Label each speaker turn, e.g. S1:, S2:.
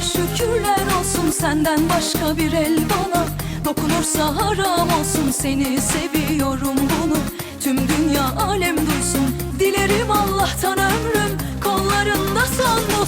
S1: şükürler olsun senden başka bir el bana. Dokunursa haram olsun seni seviyorum bunu. Tüm dünya alem duysun Dilerim Allah'tan ömrüm kollarında son